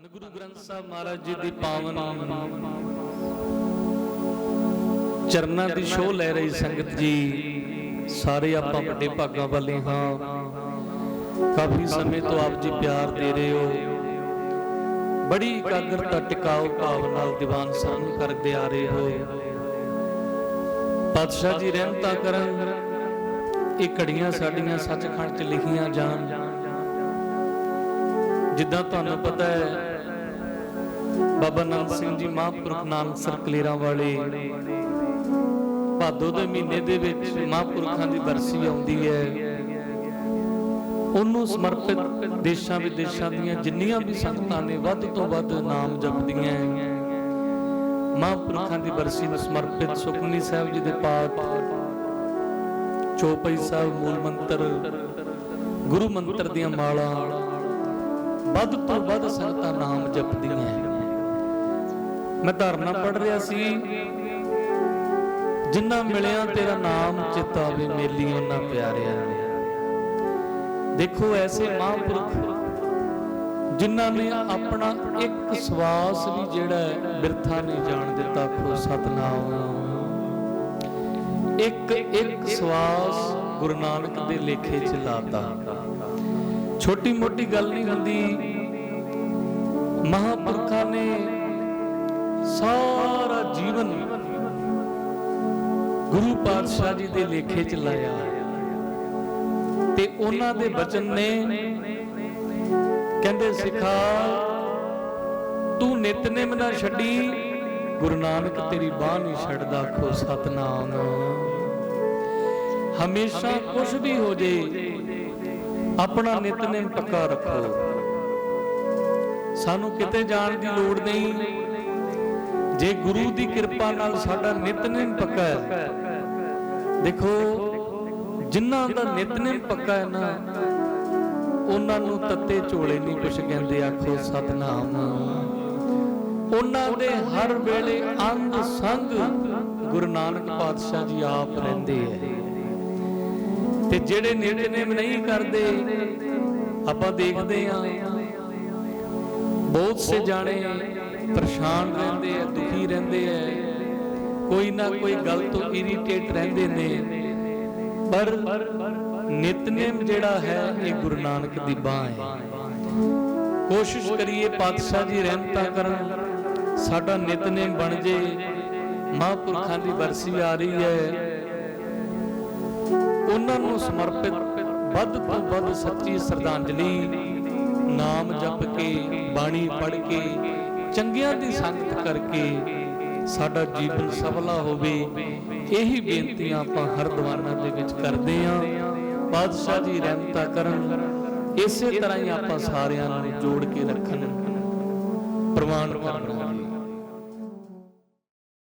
ਧੰਨ ਗੁਰੂ ਗ੍ਰੰਥ ਸਾਹਿਬ ਮਹਾਰਾਜ ਜੀ ਦੀ ਪਾਵਨ। ਚਰਨਾਂ ਦੀ ਸ਼ੋਅ ਲੈ ਰਹੀ ਸੰਗਤ ਜੀ। ਸਾਰੇ ਆਪਾਂ ਵੱਡੇ ਭਾਗਾਂ ਵਾਲੇ ਹਾਂ। ਕਾਫੀ ਸਮੇਂ ਤੋਂ ਆਪ ਜੀ ਪਿਆਰ ਦੇ ਰਹੇ ਹੋ। ਬੜੀ ਇਕਾਗਰਤਾ ਟਿਕਾਓ ਭਾਵ ਨਾਲ ਦੀਵਾਨ ਸਾਨੂੰ ਕਰਦੇ ਆ ਰਹੇ ਹੋ। ਪਾਤਸ਼ਾਹ ਜੀ ਰਹਿਮਤਾਂ ਕਰਨ, ਇਹ ਘੜੀਆਂ ਸਾਡੀਆਂ ਸੱਚਖੰਡ 'ਚ ਲਿਖੀਆਂ ਜਾਣ। ਜਿੱਦਾਂ ਤੁਹਾਨੂੰ ਪਤਾ ਹੈ ਬਾਬਾ ਨਾਨਕ ਸਿੰਘ ਜੀ ਮਹਾਂਪੁਰਖ ਨਾਨਕਸਰ ਕਲੇਰਾਂ ਵਾਲੇ। ਭਾਦੋ ਦੇ ਮਹੀਨੇ ਦੇ ਵਿੱਚ ਮਹਾਂਪੁਰਖਾਂ ਦੀ ਬਰਸੀ ਆਉਂਦੀ ਹੈ। ਉਹਨੂੰ ਸਮਰਪਿਤ ਦੇਸ਼ਾਂ ਵਿਦੇਸ਼ਾਂ ਦੀਆਂ ਜਿੰਨੀਆਂ ਵੀ ਸੰਗਤਾਂ ਨੇ, ਵੱਧ ਤੋਂ ਵੱਧ ਨਾਮ ਜਪਦੀਆਂ ਹੈ। ਮਹਾਂਪੁਰਖਾਂ ਦੀ ਬਰਸੀ ਨੂੰ ਸਮਰਪਿਤ ਸੁਖਮਨੀ ਸਾਹਿਬ ਜੀ ਦੇ ਪਾਠ, ਚੌਪਈ ਸਾਹਿਬ ਮੂਲ ਮੰਤਰ, ਗੁਰੂ ਮੰਤਰ ਦੀਆਂ ਮਾਲਾ, ਵੱਧ ਤੋਂ ਵੱਧ ਸੰਗਤਾਂ ਨਾਮ ਜਪਦੀਆਂ ਹੈ। ਮੈਂ ਧਾਰਨਾ ਪੜ ਰਿਹਾ ਸੀ। ਜਿੰਨਾ ਮਿਲਿਆ ਤੇਰਾ ਨਾਮ ਚਿਤਾਵੇ ਮੇਲੀ ਉਹਨਾਂ ਪਿਆਰਿਆ। ਦੇਖੋ ਐਸੇ ਮਹਾਂਪੁਰਖ, ਜਿਨ੍ਹਾਂ ਨੇ ਆਪਣਾ ਇੱਕ ਸਵਾਸ ਵੀ ਜਿਹੜਾ ਬਿਰਥਾ ਨਹੀਂ ਜਾਣ ਦਿੱਤਾ ਖੋ ਸਤਨਾਮ। ਇੱਕ ਇੱਕ ਸਵਾਸ ਗੁਰੂ ਨਾਨਕ ਦੇ ਲੇਖੇ ਚ ਲਾਤਾ। ਛੋਟੀ ਮੋਟੀ ਗੱਲ ਨਹੀਂ ਹੁੰਦੀ। ਮਹਾਪੁਰਖਾਂ ਨੇ ਸਾਰਾ ਜੀਵਨ ਗੁਰੂ ਪਾਤਸ਼ਾਹ ਜੀ ਦੇ ਲੇਖੇ ਚ ਲਾਇਆ ਤੇ ਉਹਨਾਂ ਦੇ ਬਚਨ ਨੇ ਕਹਿੰਦੇ, ਸਿਖਾ, ਤੂੰ ਨਿਤਨੇਮ ਨਾ ਛੱਡੀ, ਗੁਰੂ ਨਾਨਕ ਤੇਰੀ ਬਾਹ ਨਹੀਂ ਛੱਡਦਾ ਖੋ ਸਤਨਾਮ। ਹਮੇਸ਼ਾ ਕੁਝ ਵੀ ਹੋ ਜੇ, ਆਪਣਾ ਨਿਤਨੇਮ ਪੱਕਾ ਰੱਖੋ। ਸਾਨੂੰ ਕਿਤੇ ਜਾਣ ਦੀ ਲੋੜ ਨਹੀਂ। ਜੇ ਗੁਰੂ ਦੀ ਕਿਰਪਾ ਨਾਲ ਸਾਡਾ ਨਿਤਨੇਮ ਪੱਕਾ ਹੈ, ਦੇਖੋ, ਜਿਨ੍ਹਾਂ ਦਾ ਨਿਤਨੇਮ ਪੱਕਾ ਹੈ ਨਾ, ਉਹਨਾਂ ਨੂੰ ਤੱਤੇ ਝੋਲੇ ਨਹੀਂ ਕੁਛ ਕਹਿੰਦੇ, ਆਖੋ ਸਤਨਾਮ। ਉਹਨਾਂ ਦੇ ਹਰ ਵੇਲੇ ਅੰਗ ਸੰਗ ਗੁਰੂ ਨਾਨਕ ਪਾਤਸ਼ਾਹ ਜੀ ਆਪ ਰਹਿੰਦੇ ਐ ਤੇ ਜਿਹੜੇ ਨਿਤਨੇਮ ਨਹੀਂ ਕਰਦੇ, ਆਪਾਂ ਦੇਖਦੇ ਆਂ ਬਹੁਤ ਸੇ ਜਾਣੇ ਪਰੇਸ਼ਾਨ ਰਹਿੰਦੇ ਐ ਦੁਖੀ ਰਹਿੰਦੇ ਐ ਕੋਈ ਨਾ ਕੋਈ ਗੱਲ ਤੋਂ ਇਰੀਟੇਟ ਰਹਿੰਦੇ ਨੇ। ਪਰ ਨਿਤਨੇਮ ਜਿਹੜਾ ਹੈ, ਇਹ ਗੁਰੂ ਨਾਨਕ ਦੀ ਬਾਹ ਹੈ। ਕੋਸ਼ਿਸ਼ ਕਰੀਏ ਪਾਤਸ਼ਾਹ ਜੀ ਰਹਿਮਤਾਂ ਕਰਨ, ਸਾਡਾ ਨਿਤਨੇਮ ਬਣ ਜੇ। ਮਹਾਂਪੁਰਖਾਂ ਦੀ ਬਰਸੀ ਆ ਰਹੀ ਹੈ। ਉਹਨਾਂ ਨੂੰ ਸਮਰਪਿਤ ਵੱਧ ਤੋਂ ਵੱਧ ਸੱਚੀ ਸ਼ਰਧਾਂਜਲੀ, ਨਾਮ ਜਪ ਕੇ, ਬਾਣੀ ਪੜ੍ਹ ਕੇ ਚੰਗਿਆਂ ਦੀ ਸੰਗਤ ਕਰਕੇ ਸਾਡਾ ਜੀਵਨ ਸਫਲਾ ਹੋਵੇ, ਇਹੀ ਬੇਨਤੀਆਂ ਆਪਾਂ ਹਰ ਦੀਵਾਨਾਂ ਦੇ ਵਿੱਚ ਕਰਦੇ ਆਂ ਬਾਦਸ਼ਾਹ ਜੀ ਰਹਿਮਤਾਂ ਕਰਨ, ਇਸੇ ਤਰ੍ਹਾਂ ਹੀ ਆਪਾਂ ਸਾਰਿਆਂ ਨੂੰ ਜੋੜ ਕੇ ਰੱਖਣ। ਪ੍ਰਮਾਣ ਕਰਨਾ। ਜੀ